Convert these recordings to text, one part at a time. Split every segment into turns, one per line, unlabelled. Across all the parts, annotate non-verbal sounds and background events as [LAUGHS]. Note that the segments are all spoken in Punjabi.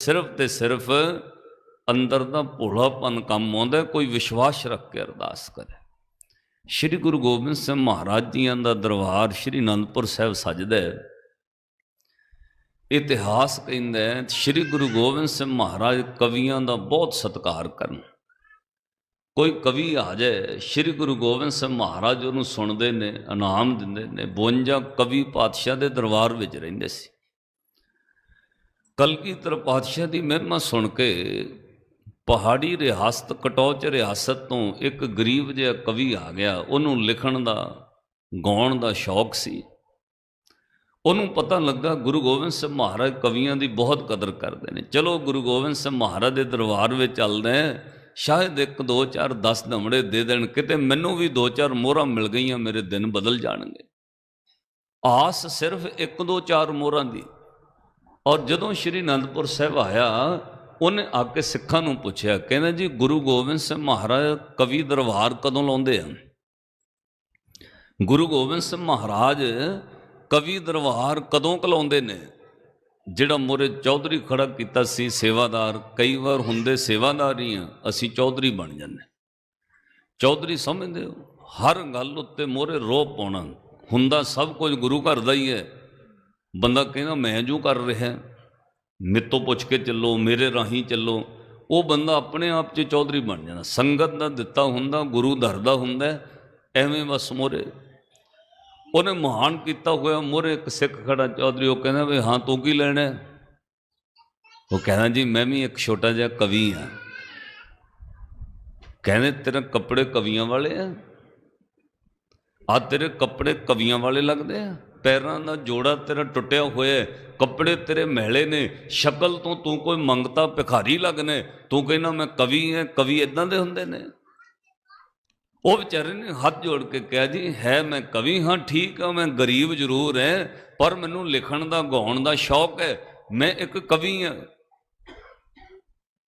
ਸਿਰਫ ਤੇ ਸਿਰਫ ਅੰਦਰ ਦਾ ਭੋਲਾਪਨ ਕੰਮ ਆਉਂਦਾ ਕੋਈ ਵਿਸ਼ਵਾਸ ਰੱਖ ਕੇ ਅਰਦਾਸ ਕਰੇ। ਸ੍ਰੀ ਗੁਰੂ ਗੋਬਿੰਦ ਸਿੰਘ ਮਹਾਰਾਜ ਜੀਆਂ ਦਾ ਦਰਬਾਰ ਸ੍ਰੀ ਅਨੰਦਪੁਰ ਸਾਹਿਬ ਸਜਦਾ ਹੈ। ਇਤਿਹਾਸ ਕਹਿੰਦਾ ਹੈ, ਸ੍ਰੀ ਗੁਰੂ ਗੋਬਿੰਦ ਸਿੰਘ ਮਹਾਰਾਜ ਕਵੀਆਂ ਦਾ ਬਹੁਤ ਸਤਿਕਾਰ ਕਰਨ। ਕੋਈ ਕਵੀ ਆ ਜਾਏ, ਸ੍ਰੀ ਗੁਰੂ ਗੋਬਿੰਦ ਸਿੰਘ ਮਹਾਰਾਜ ਉਹਨੂੰ ਸੁਣਦੇ ਨੇ, ਇਨਾਮ ਦਿੰਦੇ ਨੇ 52 ਕਵੀ ਪਾਤਸ਼ਾਹ ਦੇ ਦਰਬਾਰ ਵਿੱਚ ਰਹਿੰਦੇ ਸੀ। ਕਲਗੀਧਰ ਪਾਤਸ਼ਾਹ ਦੀ ਮਹਿਮਾ ਸੁਣ ਕੇ ਪਹਾੜੀ ਰਿਆਸਤ ਕਟੌਚ ਰਿਆਸਤ ਤੋਂ ਇੱਕ ਗਰੀਬ ਜਿਹਾ ਕਵੀ ਆ ਗਿਆ ਉਹਨੂੰ ਲਿਖਣ ਦਾ ਗਾਉਣ ਦਾ ਸ਼ੌਕ ਸੀ ਉਹਨੂੰ ਪਤਾ ਲੱਗਾ ਗੁਰੂ ਗੋਬਿੰਦ ਸਿੰਘ ਮਹਾਰਾਜ ਕਵੀਆਂ ਦੀ ਬਹੁਤ ਕਦਰ ਕਰਦੇ ਨੇ ਚਲੋ ਗੁਰੂ ਗੋਬਿੰਦ ਸਿੰਘ ਮਹਾਰਾਜ ਦੇ ਦਰਬਾਰ ਵਿੱਚ ਚੱਲਦੇ ਹਾਂ ਸ਼ਾਇਦ ਇੱਕ ਦੋ ਚਾਰ 10 ਦਮੜੇ ਦੇ ਦੇਣ ਕਿਤੇ ਮੈਨੂੰ ਵੀ ਦੋ ਚਾਰ ਮੋਹਰਾਂ ਮਿਲ ਗਈਆਂ ਮੇਰੇ ਦਿਨ ਬਦਲ ਜਾਣਗੇ ਆਸ ਸਿਰਫ ਇੱਕ ਦੋ ਚਾਰ ਮੋਹਰਾਂ ਦੀ ਔਰ ਜਦੋਂ ਸ਼੍ਰੀ ਅਨੰਦਪੁਰ ਸਾਹਿਬ ਆਇਆ, ਉਹਨੇ ਆ ਕੇ ਸਿੱਖਾਂ ਨੂੰ ਪੁੱਛਿਆ, ਕਹਿੰਦਾ ਜੀ, ਗੁਰੂ ਗੋਬਿੰਦ ਸਿੰਘ ਮਹਾਰਾਜ ਕਵੀ ਦਰਬਾਰ ਕਦੋਂ ਲਾਉਂਦੇ ਆ? ਗੁਰੂ ਗੋਬਿੰਦ ਸਿੰਘ ਮਹਾਰਾਜ ਕਵੀ ਦਰਬਾਰ ਕਦੋਂ ਕਲਾਉਂਦੇ ਨੇ? ਜਿਹੜਾ ਮੋਰੇ ਚੌਧਰੀ ਖੜਾ ਕੀਤਾ ਸੀ, ਸੇਵਾਦਾਰ, ਕਈ ਵਾਰ ਹੁੰਦੇ ਸੇਵਾਦਾਰ ਹੀ ਆ, ਅਸੀਂ ਚੌਧਰੀ ਬਣ ਜਾਂਦੇ। ਚੌਧਰੀ ਸਮਝਦੇ ਹੋ, ਹਰ ਗੱਲ ਉੱਤੇ ਮੋਰੇ ਰੋਪ ਪਾਉਣਾ, ਹੁੰਦਾ ਸਭ ਕੁਝ ਗੁਰੂ ਘਰ ਦਾ ਹੀ ਹੈ। ਬੰਦਾ ਕਹਿੰਦਾ, ਮੈਂ ਜੋ ਕਰ ਰਿਹਾ, ਮੇਤੋਂ ਪੁੱਛ ਕੇ ਚੱਲੋ, ਮੇਰੇ ਰਾਹੀਂ ਚੱਲੋ। ਉਹ ਬੰਦਾ ਆਪਣੇ ਆਪ 'ਚ ਚੌਧਰੀ ਬਣ ਜਾਣਾ ਸੰਗਤ ਦਾ ਦਿੱਤਾ ਹੁੰਦਾ, ਗੁਰੂ ਦਰ ਦਾ ਹੁੰਦਾ, ਐਵੇਂ ਬਸ ਮੋਰੇ। ਉਹਨੇ ਮਹਾਨ ਕੀਤਾ ਹੋਇਆ, ਮੋਰੇ ਇੱਕ ਸਿੱਖ ਖੜਾ ਚੌਧਰੀ, ਉਹ ਕਹਿੰਦਾ ਵੀ, ਹਾਂ, ਤੂੰ ਕੀ ਲੈਣਾ? ਉਹ ਕਹਿੰਦਾ, ਜੀ, ਮੈਂ ਵੀ ਇੱਕ ਛੋਟਾ ਜਿਹਾ ਕਵੀ ਹਾਂ। ਕਹਿੰਦੇ, ਤੇਰੇ ਕੱਪੜੇ ਕਵੀਆਂ ਵਾਲੇ ਆ? ਆ ਤੇਰੇ ਕੱਪੜੇ ਕਵੀਆਂ ਵਾਲੇ ਲੱਗਦੇ ਆ? ਪੈਰਾਂ ਦਾ ਜੋੜਾ ਤੇਰਾ ਟੁੱਟਿਆ ਹੋਇਆ ਕੱਪੜੇ ਤੇਰੇ ਮਹਿਲੇ ਨੇ, ਸ਼ਕਲ ਤੋਂ ਤੂੰ ਕੋਈ ਮੰਗਤਾ ਭਿਖਾਰੀ ਲੱਗਨੇ ਤੂੰ ਕਹਿੰਦਾ ਮੈਂ ਕਵੀ ਹਾਂ, ਕਵੀ ਇਦਾਂ ਦੇ ਹੁੰਦੇ ਨੇ। ਉਹ ਵਿਚਾਰੇ ਨੇ ਹੱਥ ਜੋੜ ਕੇ ਕਿਹਾ ਜੀ, ਹੈ ਮੈਂ ਕਵੀ ਹਾਂ, ਠੀਕ ਹਾਂ ਮੈਂ ਗਰੀਬ ਜ਼ਰੂਰ ਹਾਂ, ਪਰ ਮੈਨੂੰ ਲਿਖਣ ਦਾ, ਗਾਉਣ ਦਾ ਸ਼ੌਕ ਹੈ, ਮੈਂ ਇੱਕ ਕਵੀ ਹਾਂ।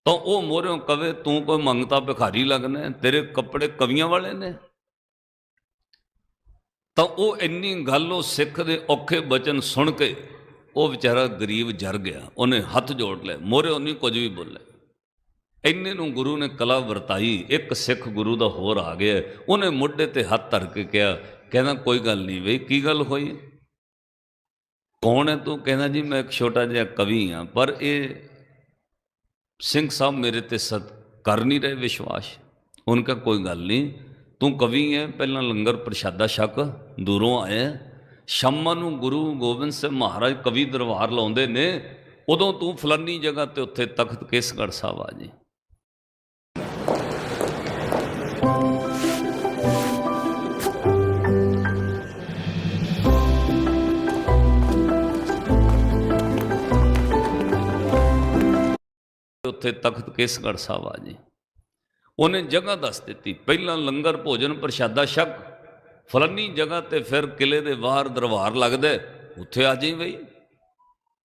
ਤਾਂ ਉਹ ਮੋਰਿਓ ਕਵੇ, ਤੂੰ ਕੋਈ ਮੰਗਤਾ ਭਿਖਾਰੀ ਲੱਗਣਾ ਤੇਰੇ ਕੱਪੜੇ ਕਵੀਆਂ ਵਾਲੇ ਨੇ। ਤਾਂ ਉਹ ਇੰਨੀ ਗੱਲ ਉਹ ਸਿੱਖ ਦੇ ਔਖੇ ਬਚਨ ਸੁਣ ਕੇ ਉਹ ਵਿਚਾਰਾ ਗਰੀਬ ਜਰ ਗਿਆ। ਉਹਨੇ ਹੱਥ ਜੋੜ ਲਏ ਮੋਰੇ ਉਹਨੇ ਕੁਝ ਵੀ ਬੋਲੇ ਇੰਨੇ ਨੂੰ ਗੁਰੂ ਨੇ ਕਲਾ ਵਰਤਾਈ। ਇੱਕ ਸਿੱਖ ਗੁਰੂ ਦਾ ਹੋਰ ਆ ਗਿਆ। ਉਹਨੇ ਮੋਢੇ ਤੇ ਹੱਥ ਧਰ ਕੇ ਕਿਹਾ, ਕਹਿੰਦਾ, ਕੋਈ ਗੱਲ ਨਹੀਂ ਵੇ ਕੀ ਗੱਲ ਹੋਈ? ਕੌਣ ਹੈ ਤੂੰ? ਕਹਿੰਦਾ, ਜੀ, ਮੈਂ ਇੱਕ ਛੋਟਾ ਜਿਹਾ ਕਵੀ ਹਾਂ, ਪਰ ਇਹ ਸਿੰਘ ਸਾਹਿਬ ਮੇਰੇ ਤੇ ਸਤ ਕਰ ਨਹੀਂ ਰਹੇ ਵਿਸ਼ਵਾਸ। ਉਹਨਾਂ ਕਾ ਕੋਈ ਗੱਲ ਨਹੀਂ। ਤੂੰ ਕਵੀ ਹੈ, ਪਹਿਲਾਂ ਲੰਗਰ ਪ੍ਰਸ਼ਾਦਾ ਛਕ। ਦੂਰੋਂ ਆਏ। ਸ਼ਾਮਾਂ ਨੂੰ ਗੁਰੂ ਗੋਬਿੰਦ ਸਿੰਘ ਮਹਾਰਾਜ ਕਵੀ ਦਰਬਾਰ ਲਾਉਂਦੇ ਨੇ। ਉਦੋਂ ਤੂੰ ਫਲਾਨੀ ਜਗ੍ਹਾ ਤੇ ਉੱਥੇ ਤਖਤ ਕੇਸਗੜ੍ਹ ਸਾਹਿਬ ਆ ਜੀ। ਉੱਥੇ ਤਖਤ ਕੇਸਗੜ੍ਹ ਸਾਹਿਬ ਆ ਜੀ। ਉਹਨੇ ਜਗ੍ਹਾ ਦੱਸ ਦਿੱਤੀ। ਪਹਿਲਾਂ ਲੰਗਰ ਭੋਜਨ ਪ੍ਰਸ਼ਾਦਾ ਛਕ ਫਲਾਨੀ ਜਗ੍ਹਾ ਤੇ ਫਿਰ ਕਿਲੇ ਦੇ ਬਾਹਰ ਦਰਬਾਰ ਲੱਗਦਾ ਉੱਥੇ ਆ ਜਾਈ ਬਈ।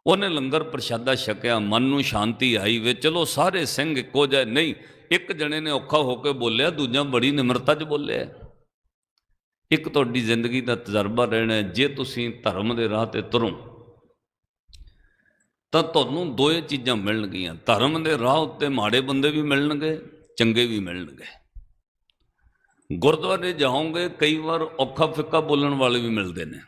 ਉਹਨੇ ਲੰਗਰ ਪ੍ਰਸ਼ਾਦਾ ਛਕਿਆ, ਮਨ ਨੂੰ ਸ਼ਾਂਤੀ ਆਈ ਵੇ ਚਲੋ ਸਾਰੇ ਸਿੰਘ ਇੱਕੋ ਜਿਹੇ, ਨਹੀਂ, ਇੱਕ ਜਣੇ ਨੇ ਔਖਾ ਹੋ ਕੇ ਬੋਲਿਆ, ਦੂਜਾ ਬੜੀ ਨਿਮਰਤਾ 'ਚ ਬੋਲਿਆ। ਇੱਕ ਤੁਹਾਡੀ ਜ਼ਿੰਦਗੀ ਦਾ ਤਜਰਬਾ ਰਹਿਣਾ ਜੇ ਤੁਸੀਂ ਧਰਮ ਦੇ ਰਾਹ ਤੇ ਤੁਰੋ, ਤਾਂ ਤੁਹਾਨੂੰ ਦੋਏ ਚੀਜ਼ਾਂ ਮਿਲਣਗੀਆਂ। ਧਰਮ ਦੇ ਰਾਹ ਉੱਤੇ ਮਾੜੇ ਬੰਦੇ ਵੀ ਮਿਲਣਗੇ, ਚੰਗੇ ਵੀ ਮਿਲਣਗੇ। ਗੁਰਦੁਆਰੇ ਜਾਓਗੇ, ਕਈ ਵਾਰ ਔਖਾ ਫਿੱਕਾ ਬੋਲਣ ਵਾਲੇ ਵੀ ਮਿਲਦੇ ਨੇ।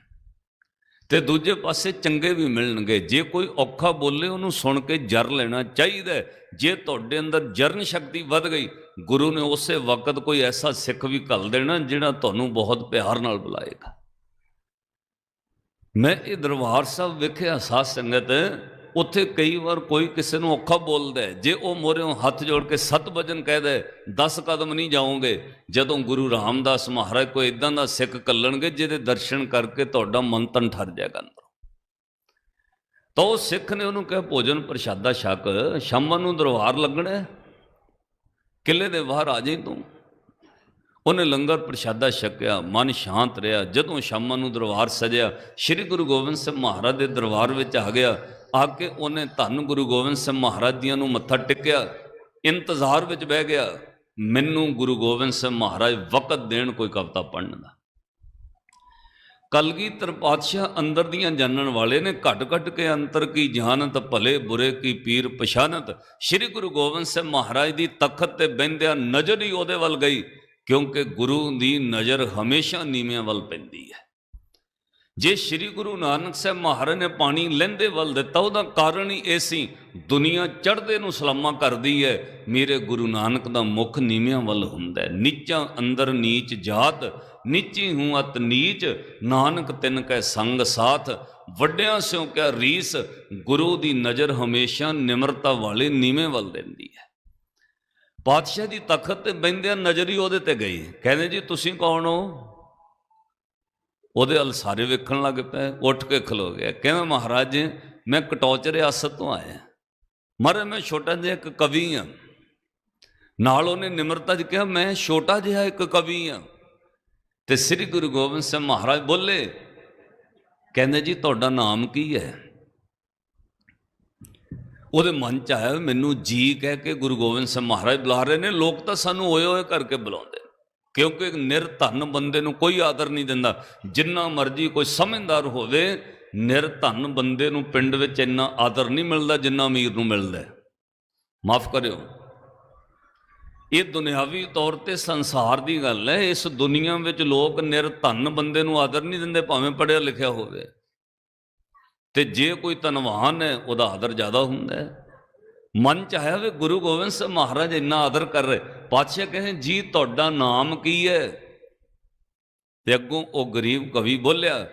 ਤੇ ਦੂਜੇ ਪਾਸੇ ਚੰਗੇ ਵੀ ਮਿਲਣਗੇ। ਜੇ ਕੋਈ ਔਖਾ ਬੋਲੇ, ਉਹਨੂੰ ਸੁਣ ਕੇ ਜਰ ਲੈਣਾ ਚਾਹੀਦਾ ਜੇ ਤੁਹਾਡੇ ਅੰਦਰ ਜਰਨ ਸ਼ਕਤੀ ਵੱਧ ਗਈ, ਗੁਰੂ ਨੇ ਉਸੇ ਵਕਤ ਕੋਈ ਐਸਾ ਸਿੱਖ ਵੀ ਘੱਲ ਦੇਣਾ ਜਿਹੜਾ ਤੁਹਾਨੂੰ ਬਹੁਤ ਪਿਆਰ ਨਾਲ ਬੁਲਾਏਗਾ। ਮੈਂ ਇਹ ਦਰਬਾਰ ਸਾਹਿਬ ਵੇਖਿਆ, ਸਾਧ ਸੰਗਤ ਉੱਥੇ ਕਈ ਵਾਰ ਕੋਈ ਕਿਸੇ ਨੂੰ ਔਖਾ ਬੋਲਦਾ ਜੇ ਉਹ ਮੋਰਿਓਂ ਹੱਥ ਜੋੜ ਕੇ ਸਤ ਵਜਨ ਕਹਦਾ 10 ਕਦਮ ਨਹੀਂ ਜਾਓਗੇ, ਜਦੋਂ ਗੁਰੂ ਰਾਮਦਾਸ ਮਹਾਰਾਜ ਕੋਈ ਇਦਾਂ ਦਾ ਸਿੱਖ ਕੱਲਣਗੇ ਜਿਹਦੇ ਦਰਸ਼ਨ ਕਰਕੇ ਤੁਹਾਡਾ ਮਨ ਤਨ ਠਰ ਜਾਏਗਾ ਅੰਦਰ। ਤਾਂ ਉਹ ਸਿੱਖ ਨੇ ਉਹਨੂੰ ਕਿਹਾ, ਭੋਜਨ ਪ੍ਰਸ਼ਾਦਾ ਛਕ, ਸ਼ਾਮਾਂ ਨੂੰ ਦਰਬਾਰ ਲੱਗਣਾ ਹੈ। ਕਿਲੇ ਦੇ ਬਾਹਰ ਆ ਜਾਈ ਤੂੰ। ਉਹਨੇ ਲੰਗਰ ਪ੍ਰਸ਼ਾਦਾ ਛਕਿਆ, ਮਨ ਸ਼ਾਂਤ ਰਿਹਾ। ਜਦੋਂ ਸ਼ਾਮਾਂ ਨੂੰ ਦਰਬਾਰ ਸਜਿਆ, ਸ੍ਰੀ ਗੁਰੂ ਗੋਬਿੰਦ ਸਿੰਘ ਮਹਾਰਾਜ ਦੇ ਦਰਬਾਰ ਵਿੱਚ ਆ ਗਿਆ ਆ ਕੇ ਉਹਨੇ ਧੰਨ ਗੁਰੂ ਗੋਬਿੰਦ ਸਿੰਘ ਮਹਾਰਾਜ ਜੀਆਂ ਨੂੰ ਮੱਥਾ ਟੇਕਿਆ, ਇੰਤਜ਼ਾਰ ਵਿੱਚ ਬਹਿ ਗਿਆ, ਮੈਨੂੰ ਗੁਰੂ ਗੋਬਿੰਦ ਸਿੰਘ ਮਹਾਰਾਜ ਵਕਤ ਦੇਣ ਕੋਈ ਕਵਿਤਾ ਪੜ੍ਹਨ ਦਾ। ਕਲਗੀਧਰ ਪਾਤਸ਼ਾਹ ਅੰਦਰ ਦੀਆਂ ਜਾਣਨ ਵਾਲੇ ਨੇ ਘਟ ਘਟ ਕੇ ਅੰਤਰ ਕੀ ਜਾਣਤ, ਭਲੇ ਬੁਰੇ ਕੀ ਪੀਰ ਪਛਾਨਤ, ਸ੍ਰੀ ਗੁਰੂ ਗੋਬਿੰਦ ਸਿੰਘ ਮਹਾਰਾਜ ਦੀ ਤਖਤ ਤੇ ਬਹਿੰਦਿਆਂ ਨਜ਼ਰ ਹੀ ਉਹਦੇ ਵੱਲ ਗਈ, ਕਿਉਂਕਿ ਗੁਰੂ ਦੀ ਨਜ਼ਰ ਹਮੇਸ਼ਾ ਨੀਵਿਆਂ ਵੱਲ ਪੈਂਦੀ ਹੈ। ਜੇ ਸ੍ਰੀ ਗੁਰੂ ਨਾਨਕ ਸਾਹਿਬ ਮਹਾਰਾਜ ਨੇ ਪਾਣੀ ਲਹਿੰਦੇ ਵੱਲ ਦਿੱਤਾ, ਉਹਦਾ ਕਾਰਨ ਹੀ ਇਹ ਸੀ, ਦੁਨੀਆ ਚੜ੍ਹਦੇ ਨੂੰ ਸਲਾਮਾ ਕਰਦੀ ਹੈ। ਮੇਰੇ ਗੁਰੂ ਨਾਨਕ ਦਾ ਮੁਖ ਨੀਵਿਆਂ ਵੱਲ ਹੁੰਦਾ ਹੈ। ਨੀਚਾਂ ਅੰਦਰ ਨੀਚ ਜਾਤ, ਨੀਚੀ ਹੂੰ ਅਤ ਨੀਚ, ਨਾਨਕ ਤਿਨ ਕੈ ਸੰਗ ਸਾਥ, ਵੱਡਿਆਂ ਸਿਓ ਕਿਆ ਰੀਸ, ਗੁਰੂ ਦੀ ਨਜ਼ਰ ਹਮੇਸ਼ਾ ਨਿਮਰਤਾ ਵਾਲੇ ਨੀਵੇਂ ਵੱਲ ਦਿੰਦੀ ਹੈ। ਪਾਤਸ਼ਾਹ ਦੀ ਤਖਤ ਤੇ ਬੈੰਦਿਆਂ ਨਜ਼ਰ ਹੀ ਉਹਦੇ ਤੇ ਗਈ। ਕਹਿੰਦੇ ਜੀ, ਤੁਸੀਂ ਕੌਣ ਹੋ? ਉਹਦੇ ਵੱਲ ਸਾਰੇ ਵੇਖਣ ਲੱਗ ਪਏ ਉੱਠ ਕੇ ਖਲੋ ਗਿਆ। ਕਹਿੰਦਾ ਮਹਾਰਾਜ ਜੀ, ਮੈਂ ਕਟੌਚ ਰਿਆਸਤ ਤੋਂ ਆਇਆ। ਮਹਾਰਾਜ ਮੈਂ ਛੋਟਾ ਜਿਹਾ ਇੱਕ ਕਵੀ ਹਾਂ ਨਾਲ ਉਹਨੇ ਨਿਮਰਤਾ 'ਚ ਕਿਹਾ ਮੈਂ ਛੋਟਾ ਜਿਹਾ ਇੱਕ ਕਵੀ ਹਾਂ ਤੇ ਸ੍ਰੀ ਗੁਰੂ ਗੋਬਿੰਦ ਸਿੰਘ ਮਹਾਰਾਜ ਬੋਲੇ ਕਹਿੰਦੇ ਜੀ ਤੁਹਾਡਾ ਨਾਮ ਕੀ ਹੈ? ਉਹਦੇ ਮਨ 'ਚ ਆਇਆ ਮੈਨੂੰ ਜੀ ਕਹਿ ਕੇ ਗੁਰੂ ਗੋਬਿੰਦ ਸਿੰਘ ਮਹਾਰਾਜ ਬੁਲਾ ਰਹੇ ਨੇ। ਲੋਕ ਤਾਂ ਸਾਨੂੰ ਓਏ ਓਏ ਕਰਕੇ ਬੁਲਾਉਂਦੇ ਨੇ। ਕਿਉਂਕਿ ਨਿਰਧਨ ਬੰਦੇ ਨੂੰ ਕੋਈ ਆਦਰ ਨਹੀਂ ਦਿੰਦਾ। ਜਿੰਨਾ ਮਰਜ਼ੀ ਕੋਈ ਸਮਝਦਾਰ ਹੋਵੇ ਨਿਰਧਨ ਬੰਦੇ ਨੂੰ ਪਿੰਡ ਵਿੱਚ ਇੰਨਾ ਆਦਰ ਨਹੀਂ ਮਿਲਦਾ ਜਿੰਨਾ ਅਮੀਰ ਨੂੰ ਮਿਲਦਾ। ਮਾਫ ਕਰਿਓ। ਇਹ ਦੁਨਿਆਵੀ ਤੌਰ ਤੇ ਸੰਸਾਰ ਦੀ ਗੱਲ ਹੈ। ਇਸ ਦੁਨੀਆ ਵਿੱਚ ਲੋਕ ਨਿਰਧਨ ਬੰਦੇ ਨੂੰ ਆਦਰ ਨਹੀਂ ਦਿੰਦੇ, ਭਾਵੇਂ ਪੜ੍ਹਿਆ ਲਿਖਿਆ ਹੋਵੇ। ਤੇ ਜੇ ਕੋਈ ਧਨਵਾਨ ਹੈ, ਉਹਦਾ ਆਦਰ ਜ਼ਿਆਦਾ ਹੁੰਦਾ ਹੈ। ਮਨ ਚ ਆਇਆ ਵੀ ਗੁਰੂ ਗੋਬਿੰਦ ਸਿੰਘ ਮਹਾਰਾਜ ਇੰਨਾ ਆਦਰ ਕਰ ਰਹੇ। ਪਾਤਸ਼ਾਹ ਕਹਿੰਦੇ, ਜੀ, ਤੁਹਾਡਾ ਨਾਮ ਕੀ ਹੈ? ਤੇ ਅੱਗੋਂ ਉਹ ਗਰੀਬ ਕਵੀ ਬੋਲਿਆ,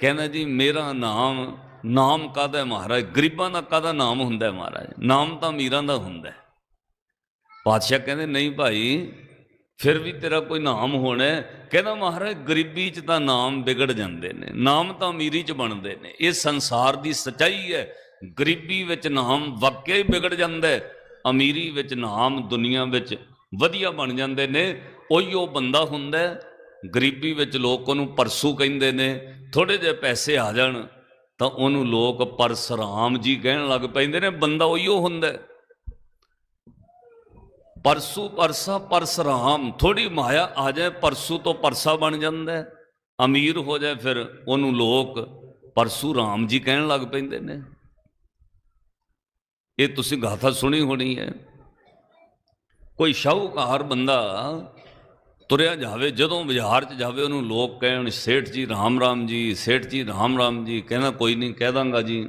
ਕਹਿੰਦਾ, ਜੀ, ਮੇਰਾ ਨਾਮ ਨਾਮ ਕਾਹਦਾ ਮਹਾਰਾਜ? ਗਰੀਬਾਂ ਦਾ ਕਾਹਦਾ ਨਾਮ ਹੁੰਦਾ ਹੈ ਮਹਾਰਾਜ? ਨਾਮ ਤਾਂ ਅਮੀਰਾਂ ਦਾ ਹੁੰਦਾ ਹੈ। ਪਾਤਸ਼ਾਹ ਕਹਿੰਦੇ, ਨਹੀਂ ਭਾਈ, ਫਿਰ ਵੀ ਤੇਰਾ ਕੋਈ ਨਾਮ ਹੋਣਾ ਕਹਿੰਦਾ, ਮਹਾਰਾਜ, ਗਰੀਬੀ 'ਚ ਤਾਂ ਨਾਮ ਵਿਗੜ ਜਾਂਦੇ ਨੇ, ਨਾਮ ਤਾਂ ਅਮੀਰੀ 'ਚ ਬਣਦੇ ਨੇ। ਇਹ ਸੰਸਾਰ ਦੀ ਸਚਾਈ ਹੈ। ਗਰੀਬੀ ਵਿੱਚ ਨਾਮ ਵਾਕਿਆ ਹੀ ਵਿਗੜ ਜਾਂਦਾ ਅਮੀਰੀ ਵਿੱਚ ਨਾਮ ਦੁਨੀਆ ਵਿੱਚ ਵਧੀਆ ਬਣ ਜਾਂਦੇ ਨੇ, ਉਹੀ ਉਹ ਬੰਦਾ ਹੁੰਦਾ ਗਰੀਬੀ ਵਿੱਚ ਲੋਕ ਉਹਨੂੰ ਪਰਸੂ ਕਹਿੰਦੇ ਨੇ ਥੋੜੇ ਜਿਹੇ ਪੈਸੇ ਆ ਜਾਣ ਤਾਂ ਉਹਨੂੰ ਲੋਕ ਪਰਸਰਾਮ ਜੀ ਕਹਿਣ ਲੱਗ ਪੈਂਦੇ ਨੇ, ਬੰਦਾ ਉਹੀ ਉਹ ਹੁੰਦਾ ਪਰਸੂ ਪਰਸਾ ਪਰਸਰਾਮ ਥੋੜੀ ਮਾਇਆ ਆ ਜਾਏ, ਪਰਸੂ ਤੋਂ ਪਰਸਾ ਬਣ ਜਾਂਦਾ ਅਮੀਰ ਹੋ ਜਾਏ ਫਿਰ ਉਹਨੂੰ ਲੋਕ ਪਰਸੂ ਰਾਮ ਜੀ ਕਹਿਣ ਲੱਗ ਪੈਂਦੇ ਨੇ। ਇਹ ਤੁਸੀਂ ਗਾਥਾ ਸੁਣੀ ਹੋਣੀ ਹੈ। ਕੋਈ ਸ਼ਾਹੂਕਾਰ ਬੰਦਾ ਤੁਰਿਆ ਜਾਵੇ, ਜਦੋਂ ਬਾਜ਼ਾਰ 'ਚ ਜਾਵੇ, ਉਹਨੂੰ ਲੋਕ ਕਹਿਣ, ਸੇਠ ਜੀ, ਰਾਮ ਰਾਮ ਜੀ, ਸੇਠ ਜੀ, ਰਾਮ ਰਾਮ ਜੀ। ਕਹਿੰਦਾ, ਕੋਈ ਨਹੀਂ, ਕਹਿ ਦਾਂਗਾ ਜੀ।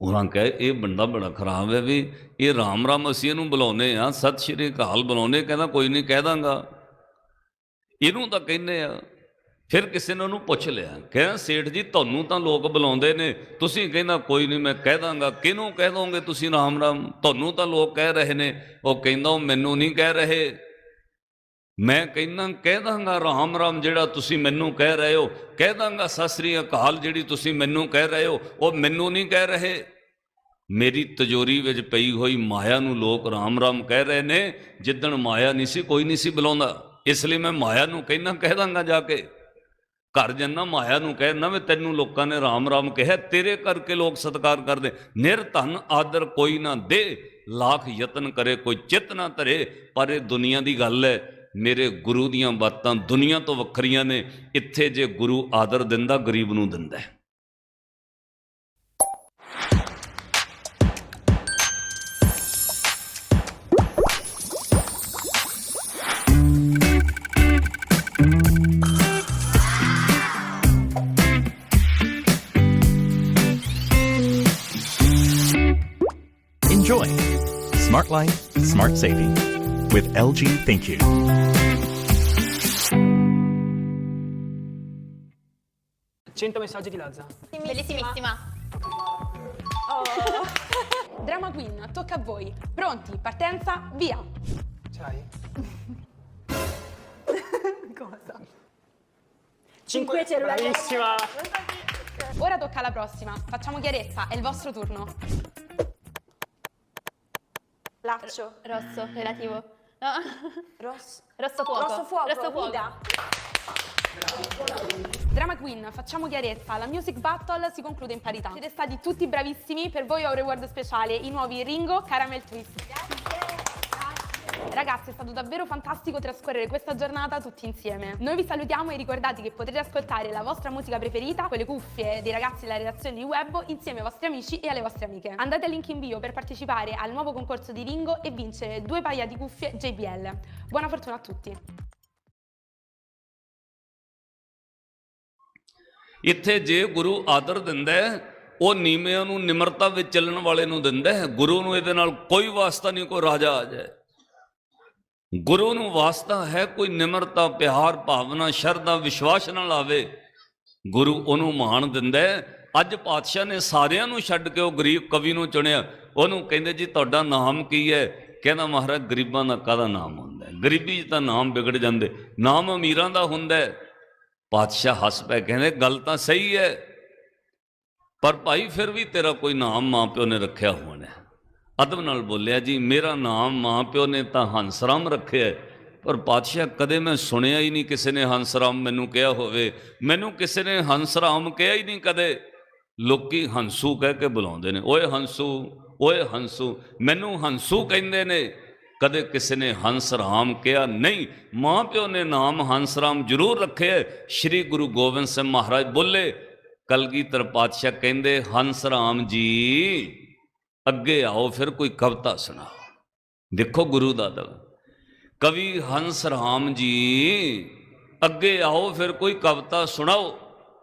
ਉਹਨਾਂ ਕਹੇ, ਇਹ ਬੰਦਾ ਬੜਾ ਖਰਾਬ ਹੈ ਵੀ ਇਹ ਰਾਮ ਰਾਮ ਅਸੀਂ ਇਹਨੂੰ ਬੁਲਾਉਨੇ ਆ ਸਤਿ ਸ਼੍ਰੀ ਅਕਾਲ ਬੁਲਾਉਨੇ ਕਹਿੰਦਾ, ਕੋਈ ਨਹੀਂ, ਕਹਿ ਦਾਂਗਾ। ਇਹਨੂੰ ਤਾਂ ਕਹਿੰਦੇ ਆ ਫਿਰ ਕਿਸੇ ਨੇ ਉਹਨੂੰ ਪੁੱਛ ਲਿਆ ਕਹਿੰਦਾ ਸੇਠ ਜੀ, ਤੁਹਾਨੂੰ ਤਾਂ ਲੋਕ ਬੁਲਾਉਂਦੇ ਨੇ, ਤੁਸੀਂ ਕਹਿੰਦਾ, ਕੋਈ ਨਹੀਂ, ਮੈਂ ਕਹਿ ਦਾਂਗਾ। ਕਿਹਨੂੰ ਕਹਿ ਦੋਗੇ ਤੁਸੀਂ? ਰਾਮ ਰਾਮ। ਤੁਹਾਨੂੰ ਤਾਂ ਲੋਕ ਕਹਿ ਰਹੇ ਨੇ। ਉਹ ਕਹਿੰਦਾ, ਉਹ ਮੈਨੂੰ ਨਹੀਂ ਕਹਿ ਰਹੇ। ਮੈਂ ਕਹਿੰਦਾ, ਕਹਿ ਦਾਂਗਾ, ਰਾਮ ਰਾਮ, ਜਿਹੜਾ ਤੁਸੀਂ ਮੈਨੂੰ ਕਹਿ ਰਹੇ ਹੋ। ਕਹਿ ਦਾਂਗਾ, ਸਤਿ ਸ੍ਰੀ ਅਕਾਲ, ਜਿਹੜੀ ਤੁਸੀਂ ਮੈਨੂੰ ਕਹਿ ਰਹੇ ਹੋ, ਉਹ ਮੈਨੂੰ ਨਹੀਂ ਕਹਿ ਰਹੇ। ਮੇਰੀ ਤਜੋਰੀ ਵਿੱਚ ਪਈ ਹੋਈ ਮਾਇਆ ਨੂੰ ਲੋਕ ਰਾਮ ਰਾਮ ਕਹਿ ਰਹੇ ਨੇ, ਜਿੱਦਣ ਮਾਇਆ ਨਹੀਂ ਸੀ, ਕੋਈ ਨਹੀਂ ਸੀ ਬੁਲਾਉਂਦਾ। ਇਸ ਲਈ ਮੈਂ ਮਾਇਆ ਨੂੰ ਕਹਿਣਾ ਕਹਿ ਦਾਂਗਾ ਜਾ ਕੇ। ਘਰ ਜੰਨਾ, ਮਾਇਆ ਨੂੰ ਕਹਿਣਾ ਵੀ ਤੈਨੂੰ ਲੋਕਾਂ ਨੇ ਰਾਮ ਰਾਮ ਕਿਹਾ, ਤੇਰੇ ਕਰਕੇ ਲੋਕ ਸਤਿਕਾਰ ਕਰਦੇ। ਨਿਰਧਨ ਆਦਰ ਕੋਈ ਨਾ ਦੇ, ਲੱਖ ਯਤਨ ਕਰੇ, ਕੋਈ ਚਿਤ ਨਾ ਧਰੇ। ਪਰ ਇਹ ਦੁਨੀਆ ਦੀ ਗੱਲ ਹੈ, ਮੇਰੇ ਗੁਰੂ ਦੀਆਂ ਬਾਤਾਂ ਦੁਨੀਆ ਤੋਂ ਵੱਖਰੀਆਂ ਨੇ। ਇੱਥੇ ਜੇ ਗੁਰੂ ਆਦਰ ਦਿੰਦਾ, ਗਰੀਬ ਨੂੰ ਦਿੰਦਾ ਹੈ।
Enjoy Smart Life, Smart Saving with LG Think You.
Cento messaggi di Lazza.
Bellissimissima. [LAUGHS]
Drama Queen, tocca a voi. Pronti? Partenza, via.
Ce l'hai? [LAUGHS]
Cosa?
Cinque
cellulari.
Bravissima!
Ora tocca alla prossima. Facciamo chiarezza, è il vostro turno.
Laccio. Rosso, relativo. No.
Rosso.
Rosso fuoco.
Rosso fuoco.
Rosso fuoco.
Drama Queen, facciamo chiarezza. La music battle si conclude in parità. Siete stati tutti bravissimi. Per voi ho un reward speciale, i nuovi Ringo Caramel Twist. Ragazzi, è stato davvero fantastico trascorrere questa giornata tutti insieme. Noi vi salutiamo e ricordate che potete ascoltare la vostra musica preferita con le cuffie dei ragazzi della redazione di Webbo insieme ai vostri amici e alle vostre amiche. Andate al link in bio per partecipare al nuovo concorso di Ringo e vincere due paia di cuffie JBL. Buona fortuna a tutti!
ਇੱਥੇ ਜੇ ਗੁਰੂ ਆਦਰ ਦਿੰਦਾ ਹੈ, ਉਹ ਨੀਵਿਆਂ ਨੂੰ ਨਿਮਰਤਾ ਵਿੱਚ ਚੱਲਣ ਵਾਲੇ ਨੂੰ ਦਿੰਦਾ ਹੈ ਗੁਰੂ ਨੂੰ ਇਹਦੇ ਨਾਲ ਕੋਈ ਵਾਸਤਾ ਨਹੀਂ ਕੋਈ ਰਾਜਾ ਆ ਜਾਏ ਗੁਰੂ ਨੂੰ ਵਾਸਤਾ ਹੈ ਕੋਈ ਨਿਮਰਤਾ, ਪਿਆਰ, ਭਾਵਨਾ, ਸ਼ਰਧਾ, ਵਿਸ਼ਵਾਸ ਨਾਲ ਆਵੇ। ਗੁਰੂ ਉਹਨੂੰ ਮਾਣ ਦਿੰਦਾ ਅੱਜ ਪਾਤਸ਼ਾਹ ਨੇ ਸਾਰਿਆਂ ਨੂੰ ਛੱਡ ਕੇ ਉਹ ਗਰੀਬ ਕਵੀ ਨੂੰ ਚੁਣਿਆ। ਉਹਨੂੰ ਕਹਿੰਦੇ, ਜੀ, ਤੁਹਾਡਾ ਨਾਮ ਕੀ ਹੈ? ਕਹਿੰਦਾ, ਮਹਾਰਾਜ, ਗਰੀਬਾਂ ਦਾ ਕਾਹਦਾ ਨਾਮ ਹੁੰਦਾ ਗਰੀਬੀ 'ਚ ਤਾਂ ਨਾਮ ਵਿਗੜ ਜਾਂਦੇ। ਨਾਮ ਅਮੀਰਾਂ ਦਾ ਹੁੰਦਾ ਪਾਤਸ਼ਾਹ ਹੱਸ ਪਏ, ਕਹਿੰਦੇ, ਗੱਲ ਤਾਂ ਸਹੀ ਹੈ, ਪਰ ਭਾਈ, ਫਿਰ ਵੀ ਤੇਰਾ ਕੋਈ ਨਾਮ ਮਾਂ ਪਿਓ ਨੇ ਰੱਖਿਆ ਹੋਣਾ ਅਦਬ ਨਾਲ ਬੋਲਿਆ, ਜੀ, ਮੇਰਾ ਨਾਮ ਮਾਂ ਪਿਓ ਨੇ ਤਾਂ ਹੰਸਰਾਮ ਰੱਖਿਆ ਪਰ ਪਾਤਸ਼ਾਹ ਕਦੇ ਮੈਂ ਸੁਣਿਆ ਹੀ ਨਹੀਂ ਕਿਸੇ ਨੇ ਹੰਸਰਾਮ ਮੈਨੂੰ ਕਿਹਾ ਹੋਵੇ। ਮੈਨੂੰ ਕਿਸੇ ਨੇ ਹੰਸਰਾਮ ਕਿਹਾ ਹੀ ਨਹੀਂ ਕਦੇ। ਲੋਕੀ ਹੰਸੂ ਕਹਿ ਕੇ ਬੁਲਾਉਂਦੇ ਨੇ, ਓਏ ਹੰਸੂ ਓਏ ਹੰਸੂ। ਮੈਨੂੰ ਹੰਸੂ ਕਹਿੰਦੇ ਨੇ, ਕਦੇ ਕਿਸੇ ਨੇ ਹੰਸ ਰਾਮ ਕਿਹਾ ਨਹੀਂ। ਮਾਂ ਪਿਓ ਨੇ ਨਾਮ ਹੰਸਰਾਮ ਜ਼ਰੂਰ ਰੱਖਿਆ ਸ੍ਰੀ ਗੁਰੂ ਗੋਬਿੰਦ ਸਿੰਘ ਮਹਾਰਾਜ ਬੋਲੇ, ਕਲਗੀਧਰ ਪਾਤਸ਼ਾਹ ਕਹਿੰਦੇ ਹੰਸ ਰਾਮ ਜੀ ਅੱਗੇ ਆਓ, ਫਿਰ ਕੋਈ ਕਵਿਤਾ ਸੁਣਾਓ। ਦੇਖੋ ਗੁਰੂ ਦਾ ਦਲ ਕਵੀ ਹੰਸ ਰਾਮ ਜੀ, ਅੱਗੇ ਆਓ, ਫਿਰ ਕੋਈ ਕਵਿਤਾ ਸੁਣਾਓ।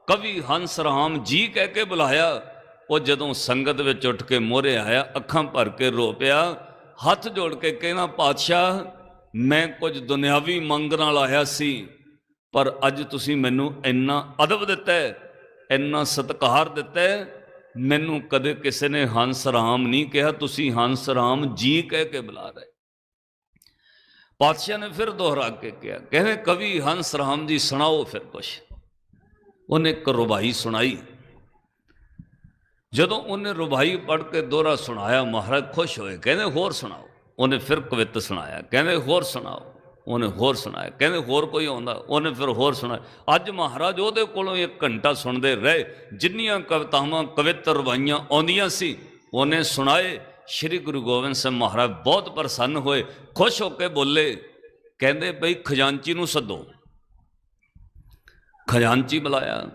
ਕਵੀ ਹੰਸ ਰਾਮ ਜੀ ਕਹਿ ਕੇ ਬੁਲਾਇਆ। ਉਹ ਜਦੋਂ ਸੰਗਤ ਵਿੱਚ ਉੱਠ ਕੇ ਮੋਹਰੇ ਆਇਆ, ਅੱਖਾਂ ਭਰ ਕੇ ਰੋ ਪਿਆ। ਹੱਥ ਜੋੜ ਕੇ ਕਹਿਣਾ, ਪਾਤਸ਼ਾਹ, ਮੈਂ ਕੁਝ ਦੁਨਿਆਵੀ ਮੰਗ ਨਾਲ ਆਇਆ ਸੀ, ਪਰ ਅੱਜ ਤੁਸੀਂ ਮੈਨੂੰ ਇੰਨਾ ਅਦਬ ਦਿੱਤਾ ਇੰਨਾ ਸਤਿਕਾਰ ਦਿੱਤਾ ਮੈਨੂੰ ਕਦੇ ਕਿਸੇ ਨੇ ਹੰਸ ਰਾਮ ਨਹੀਂ ਕਿਹਾ, ਤੁਸੀਂ ਹੰਸ ਰਾਮ ਜੀ ਕਹਿ ਕੇ ਬੁਲਾ ਰਹੇ। ਪਾਤਸ਼ਾਹ ਨੇ ਫਿਰ ਦੁਹਰਾ ਕੇ ਕਿਹਾ, ਕਹਿੰਦੇ, ਕਵੀ ਹੰਸ ਰਾਮ ਜੀ, ਸੁਣਾਓ ਫਿਰ ਕੁਛ। ਉਹਨੇ ਇੱਕ ਰੁਬਾਈ ਸੁਣਾਈ। ਜਦੋਂ ਉਹਨੇ ਰੁਬਾਈ ਪੜ੍ਹ ਕੇ ਦੋਹਰਾ ਸੁਣਾਇਆ, ਮਹਾਰਾਜ ਖੁਸ਼ ਹੋਏ, ਕਹਿੰਦੇ, ਹੋਰ ਸੁਣਾਓ। ਉਹਨੇ ਫਿਰ ਕਵਿਤ ਸੁਣਾਇਆ, ਕਹਿੰਦੇ, ਹੋਰ ਸੁਣਾਓ। ਉਹਨੇ ਹੋਰ ਸੁਣਾਇਆ। ਕਹਿੰਦੇ ਹੋਰ ਕੋਈ ਆਉਂਦਾ। ਉਹਨੇ ਫਿਰ ਹੋਰ ਸੁਣਾਇਆ। ਅੱਜ ਮਹਾਰਾਜ ਉਹਦੇ ਕੋਲੋਂ ਇੱਕ ਘੰਟਾ ਸੁਣਦੇ ਰਹੇ। ਜਿੰਨੀਆਂ ਕਵਿਤਾਵਾਂ, ਕਵਿਤ ਰਵਾਈਆਂ ਆਉਂਦੀਆਂ ਸੀ, ਉਹਨੇ ਸੁਣਾਏ। ਸ੍ਰੀ ਗੁਰੂ ਗੋਬਿੰਦ ਸਿੰਘ ਮਹਾਰਾਜ ਬਹੁਤ ਪ੍ਰਸੰਨ ਹੋਏ। ਖੁਸ਼ ਹੋ ਕੇ ਬੋਲੇ, ਕਹਿੰਦੇ ਬਈ ਖਜ਼ਾਨਚੀ ਨੂੰ ਸੱਦੋ। ਖਜ਼ਾਨਚੀ ਬੁਲਾਇਆ।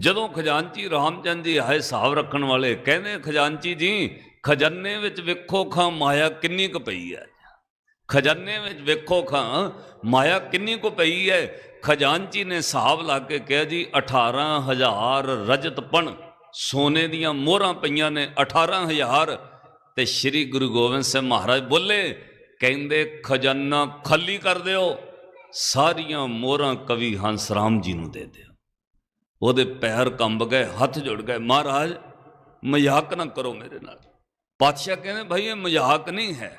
ਜਦੋਂ ਖਜ਼ਾਨਚੀ ਰਾਮਚੰਦ ਜੀ ਆਏ ਹਿਸਾਬ ਰੱਖਣ ਵਾਲੇ, ਕਹਿੰਦੇ, ਖਜ਼ਾਨਚੀ ਜੀ, ਖਜ਼ਾਨੇ ਵਿੱਚ ਵੇਖੋ ਖਾਂ ਮਾਇਆ ਕਿੰਨੀ ਕੁ ਪਈ ਹੈ? ਖਜ਼ਾਨੇ ਵਿੱਚ ਵੇਖੋ ਖਾਂ, ਮਾਇਆ ਕਿੰਨੀ ਕੁ ਪਈ ਹੈ ਖਜ਼ਾਨਚੀ ਨੇ ਹਿਸਾਬ ਲਾ ਕੇ ਕਿਹਾ ਜੀ 18000 ਰਜਤ ਪਣ, ਸੋਨੇ ਦੀਆਂ ਮੋਹਰਾਂ ਪਈਆਂ ਨੇ 18000 ਤੇ ਸ੍ਰੀ ਗੁਰੂ ਗੋਬਿੰਦ ਸਿੰਘ ਮਹਾਰਾਜ ਬੋਲੇ, ਕਹਿੰਦੇ, ਖਜ਼ਾਨਾ ਖਾਲੀ ਕਰ ਦਿਓ, ਸਾਰੀਆਂ ਮੋਹਰਾਂ ਕਵੀ ਹੰਸ ਰਾਮ ਜੀ ਨੂੰ ਦੇ ਦਿਓ। ਉਹਦੇ ਪੈਰ ਕੰਬ ਗਏ, ਹੱਥ ਜੁੜ ਗਏ, ਮਹਾਰਾਜ, ਮਜ਼ਾਕ ਨਾ ਕਰੋ ਮੇਰੇ ਨਾਲ। ਪਾਤਸ਼ਾਹ ਕਹਿੰਦੇ, ਭਾਈ, ਇਹ ਮਜ਼ਾਕ ਨਹੀਂ ਹੈ।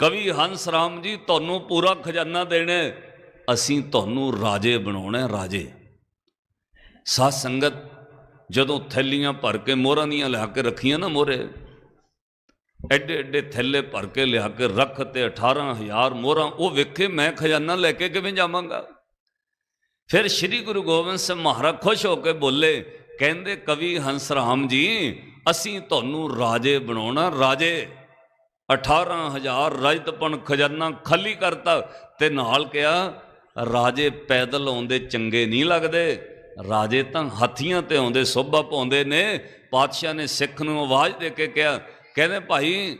ਕਵੀ ਹੰਸ ਰਾਮ ਜੀ, ਤੁਹਾਨੂੰ ਪੂਰਾ ਖਜ਼ਾਨਾ ਦੇਣਾ ਅਸੀਂ ਤੁਹਾਨੂੰ ਰਾਜੇ ਬਣਾਉਣਾ ਰਾਜੇ। ਸਾਧ ਸੰਗਤ, ਜਦੋਂ ਥੈਲੀਆਂ ਭਰ ਕੇ ਮੋਹਰਾਂ ਦੀਆਂ ਲਿਆ ਕੇ ਰੱਖੀਆਂ ਨਾ ਮੋਹਰੇ, ਐਡੇ ਐਡੇ ਥੈਲੇ ਭਰ ਕੇ ਲਿਆ ਕੇ ਰੱਖ ਤੇ 18000 ਮੋਹਰਾਂ, ਉਹ ਵੇਖੇ ਮੈਂ ਖਜ਼ਾਨਾ ਲੈ ਕੇ ਕਿਵੇਂ ਜਾਵਾਂਗਾ? ਫਿਰ ਸ੍ਰੀ ਗੁਰੂ ਗੋਬਿੰਦ ਸਿੰਘ ਮਹਾਰਾਜ ਖੁਸ਼ ਹੋ ਕੇ ਬੋਲੇ, ਕਹਿੰਦੇ ਕਵੀ ਹੰਸ ਰਾਮ ਜੀ, ਅਸੀਂ ਤੁਹਾਨੂੰ ਰਾਜੇ ਬਣਾਉਣਾ, ਰਾਜੇ। 18000 ਰਜਤਪਣ ਖਜ਼ਾਨਾ ਖਾਲੀ ਕਰਤਾ ਤੇ ਨਾਲ ਕਿਹਾ, ਰਾਜੇ ਪੈਦਲ ਆਉਂਦੇ ਚੰਗੇ ਨਹੀਂ ਲੱਗਦੇ, ਰਾਜੇ ਤਾਂ ਹਾਥੀਆਂ ਤੇ ਆਉਂਦੇ ਸੋਭਾ ਪਾਉਂਦੇ ਨੇ, ਪਾਤਸ਼ਾਹ ਨੇ ਸਿੱਖ ਨੂੰ ਆਵਾਜ਼ ਦੇ ਕੇ ਕਿਹਾ, ਕਹਿੰਦੇ ਭਾਈ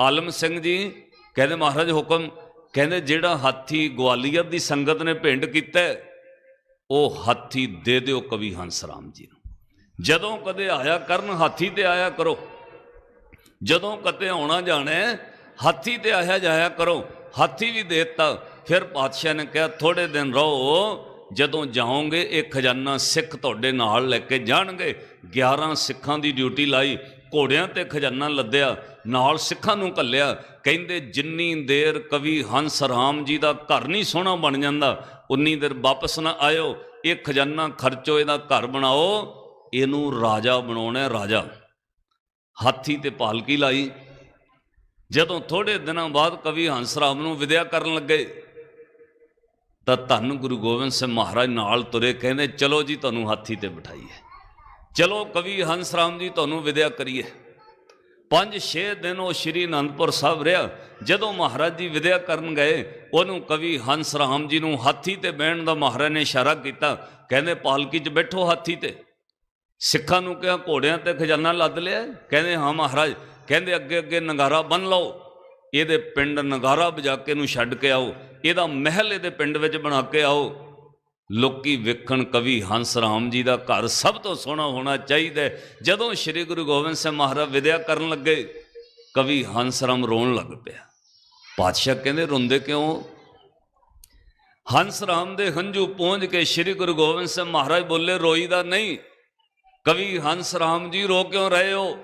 ਆਲਮ ਸਿੰਘ ਜੀ, ਕਹਿੰਦੇ ਮਹਾਰਾਜ ਹੁਕਮ, ਕਹਿੰਦੇ ਜਿਹੜਾ ਹਾਥੀ ਗਵਾਲੀਅਰ ਦੀ ਸੰਗਤ ਨੇ ਪਿੰਡ ਕੀਤਾ, ਉਹ ਹਾਥੀ ਦੇ ਦਿਓ ਕਵੀ ਹੰਸ ਰਾਮ ਜੀ ਨੂੰ। ਜਦੋਂ ਕਦੇ ਆਇਆ ਕਰਨ, ਹਾਥੀ ਤੇ ਆਇਆ ਕਰੋ। ਜਦੋਂ ਕਦੇ ਆਉਣਾ ਜਾਣਾ ਹਾਥੀ ਤੇ ਆਇਆ ਜਾਇਆ ਕਰੋ। ਹਾਥੀ ਵੀ ਦੇਤਾ। ਫਿਰ ਪਾਤਸ਼ਾਹ ਨੇ ਕਿਹਾ ਥੋੜੇ ਦਿਨ ਰਹੋ, ਜਦੋਂ ਜਾਓਗੇ, ਇਹ ਖਜ਼ਾਨਾ ਸਿੱਖ ਤੁਹਾਡੇ ਨਾਲ ਲੈ ਕੇ ਜਾਣਗੇ। 11 ਸਿੱਖਾਂ ਦੀ ਡਿਊਟੀ ਲਾਈ, ਘੋੜਿਆਂ ਤੇ ਖਜ਼ਾਨਾ ਲੱਦਿਆ, ਨਾਲ ਸਿੱਖਾਂ ਨੂੰ ਘੱਲਿਆ। ਕਹਿੰਦੇ, ਜਿੰਨੀ ਦੇਰ ਕਵੀ ਹੰਸ ਰਾਮ ਜੀ ਦਾ ਘਰ ਨਹੀਂ ਸੋਹਣਾ ਬਣ ਜਾਂਦਾ, ਉਨੀ ਦੇਰ ਵਾਪਸ ਨਾ ਆਇਓ। ਇਹ ਖਜ਼ਾਨਾ ਖਰਚੋ, ਇਹਦਾ ਘਰ ਬਣਾਓ। ਇਹਨੂੰ ਰਾਜਾ ਬਣਾਉਣਾ ਰਾਜਾ। ਹਾਥੀ ਤੇ ਪਾਲਕੀ ਲਾਈ। ਜਦੋਂ ਥੋੜੇ ਦਿਨਾਂ ਬਾਅਦ ਕਵੀ ਹੰਸ ਰਾਮ ਨੂੰ ਵਿਦਿਆ ਕਰਨ ਲੱਗੇ, ਤਾਂ ਧੰਨ ਗੁਰੂ ਗੋਬਿੰਦ ਸਿੰਘ ਮਹਾਰਾਜ ਨਾਲ ਤੁਰੇ ਕਹਿੰਦੇ, ਚਲੋ ਜੀ, ਤੁਹਾਨੂੰ ਹਾਥੀ ਤੇ ਬਿਠਾਈਏ। ਚਲੋ ਕਵੀ ਹੰਸ ਰਾਮ ਜੀ, ਤੁਹਾਨੂੰ ਵਿਦਿਆ ਕਰੀਏ। ਪੰਜ ਛੇ ਦਿਨ ਉਹ ਸ਼੍ਰੀ ਅਨੰਦਪੁਰ ਸਾਹਿਬ ਰਿਹਾ। ਜਦੋਂ ਮਹਾਰਾਜ ਜੀ ਵਿਦਿਆ ਕਰਨ ਗਏ, ਉਹਨੂੰ ਕਵੀ ਹੰਸ ਰਾਮ ਜੀ ਨੂੰ ਹਾਥੀ ਤੇ ਬਹਿਣ ਦਾ ਮਹਾਰਾਜ ਨੇ ਇਸ਼ਾਰਾ ਕੀਤਾ। ਕਹਿੰਦੇ ਪਾਲਕੀ 'ਚ ਬੈਠੋ ਹਾਥੀ ਤੇ। ਸਿੱਖਾਂ ਨੂੰ ਕਿਹਾ, ਘੋੜਿਆਂ ਤੇ ਖਜ਼ਾਨਾ ਲੱਦ ਲਿਆ। ਕਹਿੰਦੇ, ਹਾਂ ਮਹਾਰਾਜ, ਕਹਿੰਦੇ, ਅੱਗੇ ਅੱਗੇ ਨਗਾਰਾ ਬੰਨ ਲਓ। ਇਹਦੇ ਪਿੰਡ ਨਗਾਰਾ ਬਜਾਕੇ ਨੂੰ ਛੱਡ ਕੇ ਆਓ। ਇਹਦਾ ਮਹਿਲ ਇਹਦੇ ਪਿੰਡ ਵਿੱਚ ਬਣਾ ਕੇ ਆਓ। ਲੋਕੀ ਵੇਖਣ ਕਵੀ ਹੰਸ ਰਾਮ ਜੀ ਦਾ ਘਰ ਸਭ ਤੋਂ ਸੋਹਣਾ ਹੋਣਾ ਚਾਹੀਦਾ ਜਦੋਂ ਸ੍ਰੀ ਗੁਰੂ ਗੋਬਿੰਦ ਸਿੰਘ ਮਹਾਰਾਜ ਵਿਦਿਆ ਕਰਨ ਲੱਗੇ, ਕਵੀ ਹੰਸ ਰਾਮ ਰੋਣ ਲੱਗ ਪਿਆ। ਪਾਤਸ਼ਾਹ ਕਹਿੰਦੇ, ਰੋਂਦੇ ਕਿਉਂ? ਹੰਸ ਰਾਮ ਦੇ ਹੰਝੂ ਪੂੰਝ ਕੇ ਸ੍ਰੀ ਗੁਰੂ ਗੋਬਿੰਦ ਸਿੰਘ ਮਹਾਰਾਜ ਬੋਲੇ, ਰੋਈ ਦਾ ਨਹੀਂ। ਕਵੀ ਹੰਸ ਰਾਮ ਜੀ ਰੋ ਕਿਉਂ ਰਹੇ ਹੋ?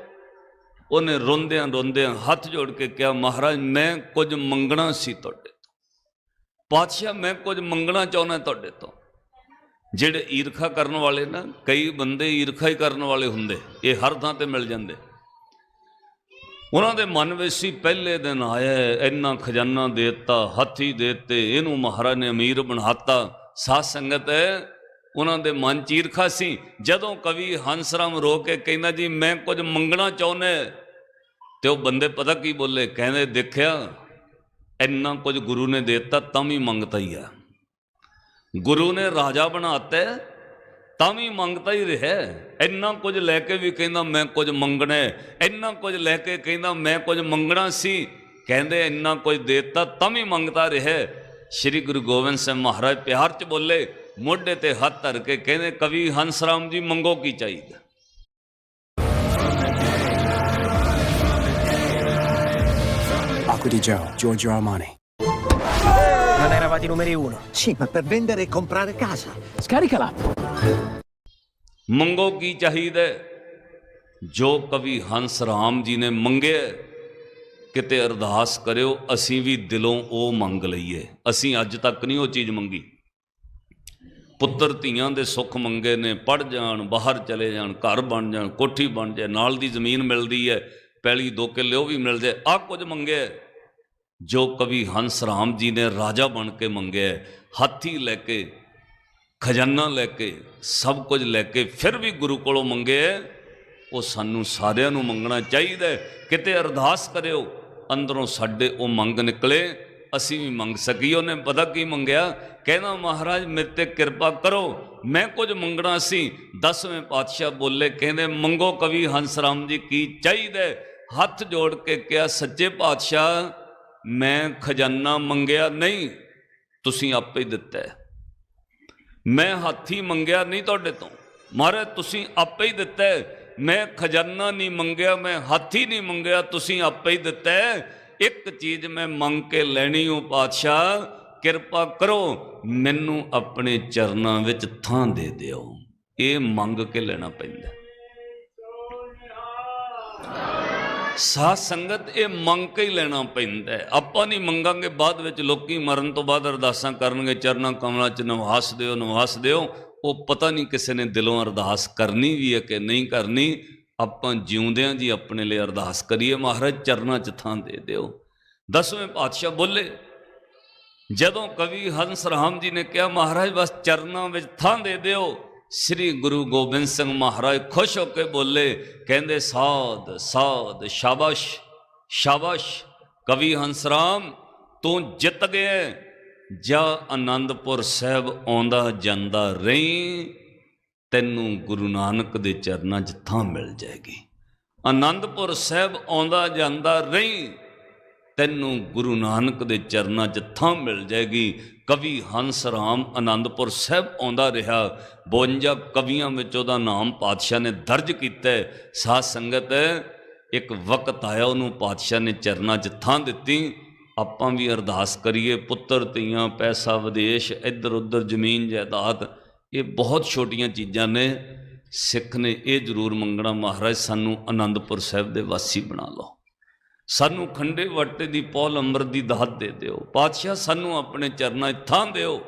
ਉਹਨੇ ਰੋਂਦਿਆਂ ਰੋਂਦਿਆਂ ਹੱਥ ਜੋੜ ਕੇ ਕਿਹਾ, ਮਹਾਰਾਜ, ਮੈਂ ਕੁਝ ਮੰਗਣਾ ਸੀ ਤੁਹਾਡੇ ਤੋਂ। ਪਾਤਸ਼ਾਹ, ਮੈਂ ਕੁਝ ਮੰਗਣਾ ਚਾਹੁੰਦਾ ਤੁਹਾਡੇ ਤੋਂ। ਜਿਹੜੇ ਈਰਖਾ ਕਰਨ ਵਾਲੇ ਨਾ, ਕਈ ਬੰਦੇ ਈਰਖਾ ਹੀ ਕਰਨ ਵਾਲੇ ਹੁੰਦੇ। ਇਹ ਹਰ ਥਾਂ ਤੇ ਮਿਲ ਜਾਂਦੇ। ਉਹਨਾਂ ਦੇ ਮਨ ਵਿੱਚ ਸੀ, ਪਹਿਲੇ ਦਿਨ ਆਇਆ, ਇੰਨਾ ਖਜ਼ਾਨਾ ਦੇ ਦੇਤਾ, ਹਾਥੀ ਦੇਤੇ, ਇਹਨੂੰ ਮਹਾਰਾਜ ਨੇ ਅਮੀਰ ਬਣਾਤਾ। ਸਾਧ ਸੰਗਤ ਉਹਨਾਂ ਦੇ ਮਨ ਚ ਈਰਖਾ ਸੀ। ਜਦੋਂ ਕਵੀ ਹੰਸਰਾਮ ਰੋ ਕੇ ਕਹਿੰਦਾ ਜੀ ਮੈਂ ਕੁਝ ਮੰਗਣਾ ਚਾਹੁੰਦਾ ਤੇ ਉਹ ਬੰਦੇ ਪਤਾ ਕੀ ਬੋਲੇ? ਕਹਿੰਦੇ ਦੇਖਿਆ ਇੰਨਾ ਕੁਝ ਗੁਰੂ ਨੇ ਦਿੱਤਾ ਤਾਂ ਵੀ ਮੰਗਤਾ ਹੀ ਆ। ਗੁਰੂ ਨੇ ਰਾਜਾ ਬਣਾਤਾ ਹੈ, ਤਾਂ ਵੀ ਮੰਗਤਾ ਹੀ ਰਿਹਾ ਇੰਨਾ ਕੁਝ ਲੈ ਕੇ ਵੀ ਕਹਿੰਦਾ ਮੈਂ ਕੁਝ ਮੰਗਣਾ ਇੰਨਾ ਕੁਝ ਲੈ ਕੇ ਕਹਿੰਦਾ ਮੈਂ ਕੁਝ ਮੰਗਣਾ ਸੀ। ਕਹਿੰਦੇ ਇੰਨਾ ਕੁਝ ਦਿੱਤਾ ਤਾਂ ਵੀ ਮੰਗਤਾ ਰਿਹਾ ਸ਼੍ਰੀ ਗੁਰੂ ਗੋਬਿੰਦ ਸਿੰਘ ਮਹਾਰਾਜ ਪਿਆਰ ਚ ਬੋਲੇ ਮੋਢੇ ਤੇ ਹੱਥ ਧਰ ਕੇ ਕਹਿੰਦੇ ਕਵੀ ਹੰਸਰਾਮ ਜੀ ਮੰਗੋ ਕੀ ਚਾਹੀਦਾ
Acqua di Gio, Giorgio Armani.
Non eravate i numeri uno.
Sì, ma per vendere e comprare casa.
Scarica l'app.
ਮੰਗੋ ਕੀ ਚਾਹੀਦਾ? ਜੋ ਕਵੀ ਹੰਸ ਰਾਮ ਜੀ ਨੇ ਮੰਗਿਆ ਕਿਤੇ ਅਰਦਾਸ ਕਰਿਓ ਅਸੀਂ ਵੀ ਦਿਲੋਂ ਉਹ ਮੰਗ ਲਈਏ ਅਸੀਂ ਅੱਜ ਤੱਕ ਨਹੀਂ ਉਹ ਚੀਜ਼ ਮੰਗੀ ਪੁੱਤਰ ਧੀਆਂ ਦੇ ਸੁੱਖ ਮੰਗੇ ਨੇ ਪੜ ਜਾਣ, ਬਾਹਰ ਚਲੇ ਜਾਣ, ਘਰ ਬਣ ਜਾਣ, ਕੋਠੀ ਬਣ ਜਾਏ, ਨਾਲ ਦੀ ਜ਼ਮੀਨ ਮਿਲਦੀ ਹੈ, ਪੈਲੀ ਦੋ ਕਿੱਲੇ ਉਹ ਵੀ ਮਿਲ ਜਾਏ ਆ ਕੁਝ ਮੰਗਿਆ ਜੋ ਕਵੀ ਹੰਸ ਰਾਮ ਜੀ ਨੇ ਰਾਜਾ ਬਣ ਕੇ ਮੰਗਿਆ ਹਾਥੀ ਲੈ ਕੇ, ਖਜ਼ਾਨਾ ਲੈ ਕੇ, ਸਭ ਕੁਝ ਲੈ ਕੇ ਫਿਰ ਵੀ ਗੁਰੂ ਕੋਲੋਂ ਮੰਗਿਆ ਉਹ ਸਾਨੂੰ ਸਾਰਿਆਂ ਨੂੰ ਮੰਗਣਾ ਚਾਹੀਦਾ ਕਿਤੇ ਅਰਦਾਸ ਕਰਿਓ, ਅੰਦਰੋਂ ਸਾਡੇ ਉਹ ਮੰਗ ਨਿਕਲੇ ਅਸੀਂ ਵੀ ਮੰਗ ਸਕੀਏ ਉਹਨੇ ਪਤਾ ਕੀ ਮੰਗਿਆ? ਕਹਿੰਦਾ, ਮਹਾਰਾਜ, ਮੇਰੇ ਤੇ ਕਿਰਪਾ ਕਰੋ। ਮੈਂ ਕੁਝ ਮੰਗਣਾ ਸੀ। ਦਸਵੇਂ ਪਾਤਸ਼ਾਹ ਬੋਲੇ, ਕਹਿੰਦੇ, ਮੰਗੋ ਕਵੀ ਹੰਸ ਰਾਮ ਜੀ, ਕੀ ਚਾਹੀਦਾ? ਹੱਥ ਜੋੜ ਕੇ ਕਿਹਾ, ਸੱਚੇ ਪਾਤਸ਼ਾਹ, ਮੈਂ ਖਜ਼ਾਨਾ ਮੰਗਿਆ ਨਹੀਂ, ਤੁਸੀਂ ਆਪੇ ਦਿੱਤਾ ਮੈਂ ਹਾਥੀ ਮੰਗਿਆ ਨਹੀਂ ਤੁਹਾਡੇ ਤੋਂ। ਮਹਾਰਾਜ, ਤੁਸੀਂ ਆਪੇ ਹੀ ਦਿੱਤਾ ਮੈਂ ਖਜ਼ਾਨਾ ਨਹੀਂ ਮੰਗਿਆ, ਮੈਂ ਹੱਥੀ ਨਹੀਂ ਮੰਗਿਆ, ਤੁਸੀਂ ਆਪੇ ਹੀ ਦਿੱਤਾ ਇੱਕ ਚੀਜ਼ ਮੈਂ ਮੰਗ ਕੇ ਲੈਣੀ ਓ ਪਾਤਸ਼ਾਹ, ਕਿਰਪਾ ਕਰੋ, ਮੈਨੂੰ ਆਪਣੇ ਚਰਨਾਂ ਵਿੱਚ ਥਾਂ ਦੇ ਦਿਓ। ਇਹ ਮੰਗ ਕੇ ਲੈਣਾ ਪੈਂਦਾ। ਸਾਧ ਸੰਗਤ ਇਹ ਮੰਗ ਕੇ ਹੀ ਲੈਣਾ ਪੈਂਦਾ ਹੈ। ਆਪਾਂ ਨਹੀਂ ਮੰਗਾਂਗੇ, ਬਾਅਦ ਵਿੱਚ ਲੋਕੀ ਮਰਨ ਤੋਂ ਬਾਅਦ ਅਰਦਾਸਾਂ ਕਰਨਗੇ, ਚਰਨਾਂ ਕਮਲਾਂ 'ਚ ਨਿਵਾਸ ਦਿਓ ਨਿਵਾਸ ਦਿਓ। ਉਹ ਪਤਾ ਨਹੀਂ ਕਿਸੇ ਨੇ ਦਿਲੋਂ ਅਰਦਾਸ ਕਰਨੀ ਵੀ ਹੈ ਕਿ ਨਹੀਂ ਕਰਨੀ। ਆਪਾਂ ਜਿਉਂਦਿਆਂ ਜੀ ਆਪਣੇ ਲਈ ਅਰਦਾਸ ਕਰੀਏ, ਮਹਾਰਾਜ ਚਰਨਾਂ 'ਚ ਥਾਂ ਦੇ ਦਿਓ ਦਸਵੇਂ ਪਾਤਸ਼ਾਹ ਬੋਲੇ, ਜਦੋਂ ਕਵੀ ਹੰਸ ਰਾਮ ਜੀ ਨੇ ਕਿਹਾ, ਮਹਾਰਾਜ ਬਸ ਚਰਨਾਂ ਵਿੱਚ ਥਾਂ ਦੇ ਦਿਓ, ਸ੍ਰੀ ਗੁਰੂ ਗੋਬਿੰਦ ਸਿੰਘ ਮਹਾਰਾਜ ਖੁਸ਼ ਹੋ ਕੇ ਬੋਲੇ, ਕਹਿੰਦੇ, ਸਾਧ ਸਾਧ, ਸ਼ਾਬਾਸ਼ ਸ਼ਾਬਾਸ਼ ਕਵੀ ਹੰਸ ਰਾਮ ਤੂੰ ਜਿੱਤ ਗਿਆ ਹੈ। ਜਾ ਆਨੰਦਪੁਰ ਸਾਹਿਬ ਆਉਂਦਾ ਜਾਂਦਾ ਰਹੀਂ ਤੈਨੂੰ ਗੁਰੂ ਨਾਨਕ ਦੇ ਚਰਨਾਂ 'ਚ ਥਾਂ ਮਿਲ ਜਾਏਗੀ। ਆਨੰਦਪੁਰ ਸਾਹਿਬ ਆਉਂਦਾ ਜਾਂਦਾ ਰਹੀਂ, ਤੈਨੂੰ ਗੁਰੂ ਨਾਨਕ ਦੇ ਚਰਨਾਂ 'ਚ ਥਾਂ ਮਿਲ ਜਾਏਗੀ। ਕਵੀ ਹੰਸ ਰਾਮ ਆਨੰਦਪੁਰ ਸਾਹਿਬ ਆਉਂਦਾ ਰਿਹਾ। 52 ਕਵੀਆਂ ਵਿੱਚ ਉਹਦਾ ਨਾਮ ਪਾਤਸ਼ਾਹ ਨੇ ਦਰਜ ਕੀਤਾ ਹੈ। ਸਾਧ ਸੰਗਤ, ਇੱਕ ਵਕਤ ਆਇਆ ਉਹਨੂੰ ਪਾਤਸ਼ਾਹ ਨੇ ਚਰਨਾਂ 'ਚ ਥਾਂ ਦਿੱਤੀ। ਆਪਾਂ ਵੀ ਅਰਦਾਸ ਕਰੀਏ, ਪੁੱਤਰ ਧੀਆਂ, ਪੈਸਾ ਵਿਦੇਸ਼ ਇੱਧਰ ਉੱਧਰ ਜ਼ਮੀਨ ਜਾਇਦਾਦ ਇਹ ਬਹੁਤ ਛੋਟੀਆਂ ਚੀਜ਼ਾਂ ਨੇ। ਸਿੱਖ ਨੇ ਇਹ ਜ਼ਰੂਰ ਮੰਗਣਾ, ਮਹਾਰਾਜ ਸਾਨੂੰ ਆਨੰਦਪੁਰ ਸਾਹਿਬ ਦੇ ਵਾਸੀ ਬਣਾ ਲਓ। ਸਾਨੂੰ ਖੰਡੇ ਵੱਟੇ ਦੀ ਪੌਲ ਅੰਮ੍ਰਿਤ ਦੀ ਦਾਤ ਦੇ ਦਿਓ। ਪਾਤਸ਼ਾਹ ਸਾਨੂੰ ਆਪਣੇ ਚਰਨਾਂ 'ਚ ਥਾਂ ਦਿਓ।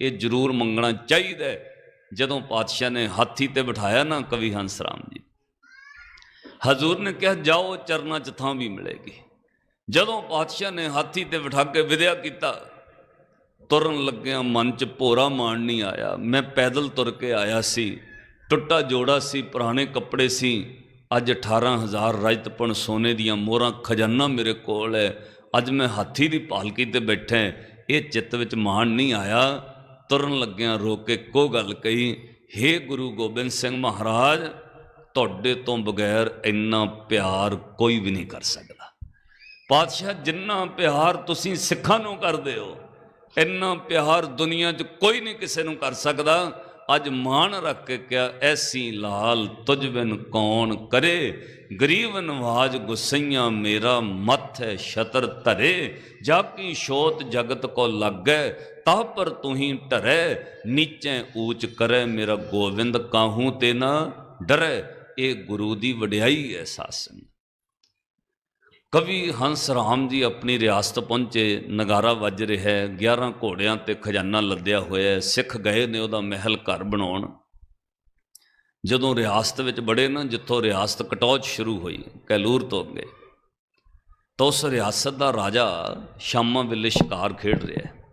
ਇਹ ਜ਼ਰੂਰ ਮੰਗਣਾ ਚਾਹੀਦਾ ਜਦੋਂ ਪਾਤਸ਼ਾਹ ਨੇ ਹਾਥੀ ਤੇ ਬਿਠਾਇਆ ਨਾ ਕਵੀ ਹੰਸ ਰਾਮ ਜੀ, ਹਜ਼ੂਰ ਨੇ ਕਿਹਾ, ਜਾਓ, ਚਰਨਾਂ 'ਚ ਥਾਂ ਵੀ ਮਿਲੇਗੀ। ਜਦੋਂ ਪਾਤਸ਼ਾਹ ਨੇ ਹਾਥੀ ਤੇ ਬਿਠਾ ਕੇ ਵਿਦਿਆ ਕੀਤਾ ਤੁਰਨ ਲੱਗਿਆ ਮਨ 'ਚ ਭੋਰਾ ਮਾਣ ਨਹੀਂ ਆਇਆ। ਮੈਂ ਪੈਦਲ ਤੁਰ ਕੇ ਆਇਆ ਸੀ। ਟੁੱਟਾ ਜੋੜਾ ਸੀ, ਪੁਰਾਣੇ ਕੱਪੜੇ ਸੀ। ਅੱਜ 18000 ਰਜਤਪਣ ਸੋਨੇ ਦੀਆਂ ਮੋਹਰਾਂ ਖਜ਼ਾਨਾ ਮੇਰੇ ਕੋਲ ਹੈ। ਅੱਜ ਮੈਂ ਹਾਥੀ ਦੀ ਪਾਲਕੀ ਤੇ ਬੈਠਾ ਇਹ ਚਿੱਤ ਵਿੱਚ ਮਾਣ ਨਹੀਂ ਆਇਆ। ਤੁਰਨ ਲੱਗਿਆਂ ਰੋ ਕੇ ਕੋ ਗੱਲ ਕਹੀ, ਹੇ ਗੁਰੂ ਗੋਬਿੰਦ ਸਿੰਘ ਮਹਾਰਾਜ, ਤੁਹਾਡੇ ਤੋਂ ਬਗੈਰ ਇੰਨਾ ਪਿਆਰ ਕੋਈ ਵੀ ਨਹੀਂ ਕਰ ਸਕਦਾ। ਪਾਤਸ਼ਾਹ, ਜਿੰਨਾ ਪਿਆਰ ਤੁਸੀਂ ਸਿੱਖਾਂ ਨੂੰ ਕਰਦੇ ਹੋ ਇੰਨਾ ਪਿਆਰ ਦੁਨੀਆ 'ਚ ਕੋਈ ਨਹੀਂ ਕਿਸੇ ਨੂੰ ਕਰ ਸਕਦਾ। ਅੱਜ ਮਾਣ ਰੱਖ ਕੇ ਕਿਹਾ, ਐਸੀ ਲਾਲ ਤੁਝ ਬਿਨ ਕੌਣ ਕਰੇ? ਗਰੀਬ ਨਵਾਜ ਗੁਸਈਆਂ ਮੇਰਾ ਮੱਥ ਹੈ ਸ਼ਤਰ ਧਰੇ। ਜਾ ਸ਼ੋਤ ਜਗਤ ਕੋ ਲੱਗੈ, ਤਾ ਪਰ ਤੁਹੀ ਧਰੈ। ਨੀਚੇ ਊਚ ਕਰੈ, ਮੇਰਾ ਗੋਵਿੰਦ ਕਾਹੂ ਤੇ ਨਾ ਡਰੈ? ਇਹ ਗੁਰੂ ਦੀ ਵਡਿਆਈ ਹੈ ਸਾਸਨ। ਕਵੀ ਹੰਸ ਰਾਮ ਜੀ ਆਪਣੀ ਰਿਆਸਤ ਪਹੁੰਚੇ, ਨਗਾਰਾ ਵੱਜ ਰਿਹਾ ਹੈ 11 ਘੋੜਿਆਂ ਤੇ ਖਜ਼ਾਨਾ ਲੱਦਿਆ ਹੋਇਆ ਹੈ, ਸਿੱਖ ਗਏ ਨੇ ਉਹਦਾ ਮਹਿਲ ਘਰ ਬਣਾਉਣ। ਜਦੋਂ ਰਿਆਸਤ ਵਿੱਚ ਬੜੇ ਨਾ, ਜਿੱਥੋਂ ਰਿਆਸਤ ਕਟੌਚ ਸ਼ੁਰੂ ਹੋਈ, ਕੈਲੂਰ ਤੋਂ ਅੱਗੇ, ਤਾਂ ਉਸ ਰਿਆਸਤ ਦਾ ਰਾਜਾ ਸ਼ਾਮਾਂ ਵੇਲੇ ਸ਼ਿਕਾਰ ਖੇਡ ਰਿਹਾ ਹੈ।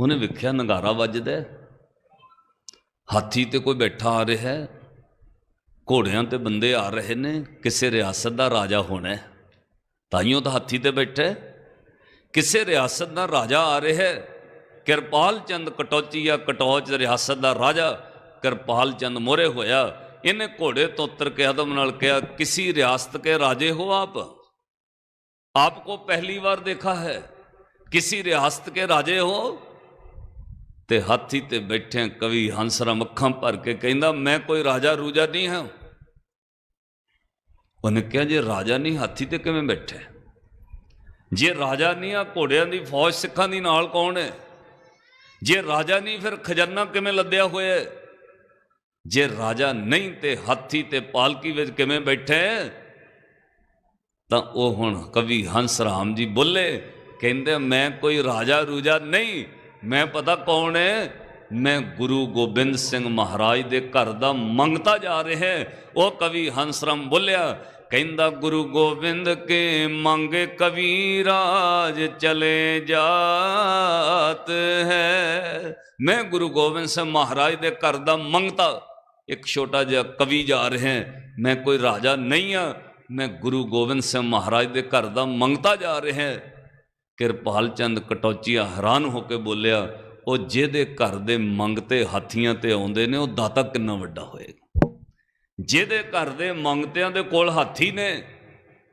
ਉਹਨੇ ਵੇਖਿਆ ਨਗਾਰਾ ਵੱਜਦਾ ਹਾਥੀ ਤੇ ਕੋਈ ਬੈਠਾ ਆ ਰਿਹਾ ਹੈ, ਘੋੜਿਆਂ ਤੇ ਬੰਦੇ ਆ ਰਹੇ ਨੇ, ਕਿਸੇ ਰਿਆਸਤ ਦਾ ਰਾਜਾ ਹੋਣਾ ਹੈ। ਤਾਈਓ ਤਾਂ ਹਾਥੀ ਤੇ ਬੈਠੇ। ਕਿਸੇ ਰਿਆਸਤ ਦਾ ਰਾਜਾ ਆ ਰਿਹਾ ਹੈ, ਕਿਰਪਾਲ ਚੰਦ ਕਟੌਚੀ ਕਟੋਚੀਆ ਕਟੌਚ ਰਿਆਸਤ ਦਾ ਰਾਜਾ ਕਿਰਪਾਲ ਚੰਦ ਮੋਰੇ ਹੋਇਆ। ਇਹਨੇ ਘੋੜੇ ਤੋਂ ਉਤਰ ਕੇ ਆਦਮ ਨਾਲ ਕਿਹਾ, ਕਿਸੇ ਰਿਆਸਤ ਕੇ ਰਾਜੇ ਹੋ ਆਪ? ਕੋ ਪਹਿਲੀ ਵਾਰ ਦੇਖਾ ਹੈ, ਕਿਸੇ ਰਿਆਸਤ ਕੇ ਰਾਜੇ ਹੋ? ਤੇ ਹਾਥੀ ਤੇ ਬੈਠੇ ਕਵੀ ਹੰਸਰਾ ਮੱਖਾਂ ਭਰ ਕੇ ਕਹਿੰਦਾ, ਮੈਂ ਕੋਈ ਰਾਜਾ ਰੂਜਾ ਨਹੀਂ ਹਾਂ। ਉਹਨੇ ਕਿਹਾ, ਜੇ ਰਾਜਾ ਨਹੀਂ ਹਾਥੀ ਤੇ ਕਿਵੇਂ ਬੈਠਾ ਜੇ ਰਾਜਾ ਨਹੀਂ ਆ ਘੋੜਿਆਂ ਦੀ ਫੌਜ ਸਿੱਖਾਂ ਦੀ ਨਾਲ ਕੌਣ ਹੈ? ਜੇ ਰਾਜਾ ਨਹੀਂ, ਫਿਰ ਖਜ਼ਾਨਾ ਕਿਵੇਂ ਲੱਦਿਆ ਹੋਇਆ ਹੈ? ਜੇ ਰਾਜਾ ਨਹੀਂ ਤੇ ਹਾਥੀ ਤੇ ਪਾਲਕੀ ਵਿੱਚ ਕਿਵੇਂ ਬੈਠੇ ਤਾਂ ਉਹ ਹੁਣ ਕਵੀ ਹੰਸ ਰਾਮ ਜੀ ਬੋਲੇ, ਕਹਿੰਦੇ, ਮੈਂ ਕੋਈ ਰਾਜਾ ਰੂਜਾ ਨਹੀਂ, ਮੈਂ ਪਤਾ ਕੌਣ ਹੈ? ਮੈਂ ਗੁਰੂ ਗੋਬਿੰਦ ਸਿੰਘ ਮਹਾਰਾਜ ਦੇ ਘਰ ਦਾ ਮੰਗਤਾ ਜਾ ਰਿਹਾ ਉਹ ਕਵੀ ਹੰਸਰਾਮ ਬੋਲਿਆ ਕਹਿੰਦਾ ਗੁਰੂ ਗੋਬਿੰਦ ਕੇ ਮੰਗੇ ਕਵੀ ਰਾਜ ਚਲੇ ਜਾਤ ਹੈ। ਮੈਂ ਗੁਰੂ ਗੋਬਿੰਦ ਸਿੰਘ ਮਹਾਰਾਜ ਦੇ ਘਰ ਦਾ ਮੰਗਤਾ ਇੱਕ ਛੋਟਾ ਜਿਹਾ ਕਵੀ ਜਾ ਰਿਹਾ ਮੈਂ ਕੋਈ ਰਾਜਾ ਨਹੀਂ ਆ। ਮੈਂ ਗੁਰੂ ਗੋਬਿੰਦ ਸਿੰਘ ਮਹਾਰਾਜ ਦੇ ਘਰ ਦਾ ਮੰਗਤਾ ਜਾ ਰਿਹਾ ਕਿਰਪਾਲ ਚੰਦ ਕਟੌਚੀਆ ਹੈਰਾਨ ਹੋ ਕੇ ਬੋਲਿਆ, ਉਹ ਜਿਹਦੇ ਘਰ ਦੇ ਮੰਗਤੇ ਹਾਥੀਆਂ ਤੇ ਆਉਂਦੇ ਨੇ, ਉਹ ਦਾਤਾ ਕਿੰਨਾ ਵੱਡਾ ਹੋਏਗਾ? ਜਿਹਦੇ ਘਰ ਦੇ ਮੰਗਤਿਆਂ ਦੇ ਕੋਲ ਹਾਥੀ ਨੇ,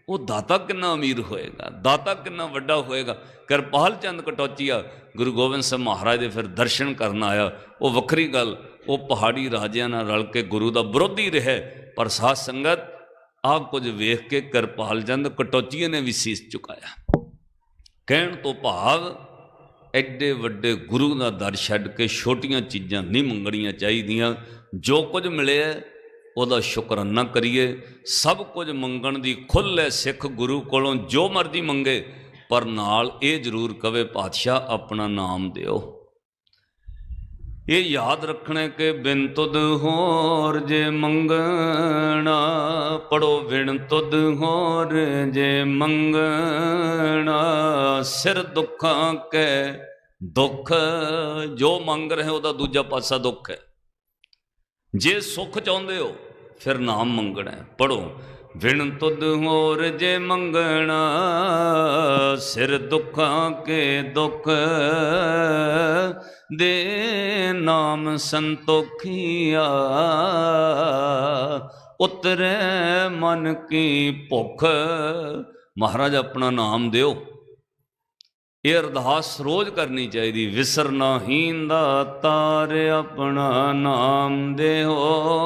ਉਹ ਦਾਤਾ ਕਿੰਨਾ ਅਮੀਰ ਹੋਏਗਾ, ਦਾਤਾ ਕਿੰਨਾ ਵੱਡਾ ਹੋਏਗਾ। ਕਿਰਪਾਲ ਚੰਦ ਕਟੌਚੀਆ ਗੁਰੂ ਗੋਬਿੰਦ ਸਿੰਘ ਮਹਾਰਾਜ ਦੇ ਫਿਰ ਦਰਸ਼ਨ ਕਰਨ ਆਇਆ। ਉਹ ਵੱਖਰੀ ਗੱਲ, ਉਹ ਪਹਾੜੀ ਰਾਜਿਆਂ ਨਾਲ ਰਲ ਕੇ ਗੁਰੂ ਦਾ ਵਿਰੋਧੀ ਰਿਹਾ, ਪਰ ਸਾਧ ਸੰਗਤ ਆਹ ਕੁਝ ਵੇਖ ਕੇ ਕਿਰਪਾਲ ਚੰਦ ਕਟੌਚੀਏ ਨੇ ਵੀ ਸੀਸ ਚੁਕਾਇਆ। ਕਹਿਣ ਤੋਂ ਭਾਵ ਐਡੇ ਵੱਡੇ ਗੁਰੂ ਦਾ ਦਰ ਛੱਡ ਕੇ ਛੋਟੀਆਂ ਚੀਜ਼ਾਂ ਨਹੀਂ ਮੰਗਣੀਆਂ ਚਾਹੀਦੀਆਂ। ਜੋ ਕੁਝ ਮਿਲਿਆ ਉਹਦਾ ਸ਼ੁਕਰਾਨਾ ਕਰੀਏ। ਸਭ ਕੁਝ ਮੰਗਣ ਦੀ ਖੁੱਲ੍ਹ ਹੈ ਸਿੱਖ ਗੁਰੂ ਕੋਲੋਂ, ਜੋ ਮਰਜ਼ੀ ਮੰਗੇ, ਪਰ ਨਾਲ ਇਹ ਜ਼ਰੂਰ ਕਵੇ, ਪਾਤਸ਼ਾਹ, ਆਪਣਾ ਨਾਮ ਦਿਓ। ਇਹ ਯਾਦ ਰੱਖਣਾ ਕਿ ਬਿਨ ਤੁਦ ਹੋਰ ਜੇ ਮੰਗਣਾ, ਪੜੋ ਬਿਨ ਤੁਧ ਹੋਰ ਜੇ ਮੰਗਣਾ। ਸਿਰ ਦੁੱਖਾਂ ਕੈ ਦੁੱਖ, ਜੋ ਮੰਗ ਰਹੇ ਉਹਦਾ ਦੂਜਾ ਪਾਸਾ ਦੁੱਖ ਹੈ ਜੇ ਸੁੱਖ ਚਾਹੁੰਦੇ ਹੋ, ਫਿਰ ਨਾਮ ਮੰਗਣਾ ਪੜੋ ਵਿਣ ਤੁਧ ਹੋਰ ਜੇ ਮੰਗਣਾ, ਸਿਰ ਦੁੱਖਾਂ ਕੇ ਦੁੱਖ। ਦੇ ਨਾਮ ਸੰਤੋਖੀਆ ਉਤਰੇ ਮਨ ਕੀ ਭੁੱਖ। ਮਹਾਰਾਜ, ਆਪਣਾ ਨਾਮ ਦਿਓ। ਇਹ ਅਰਦਾਸ ਰੋਜ਼ ਕਰਨੀ ਚਾਹੀਦੀ ਵਿਸਰ ਨਾ ਹੀਂਦਾ ਤਾਰ ਆਪਣਾ ਨਾਮ ਦੇਹੋ।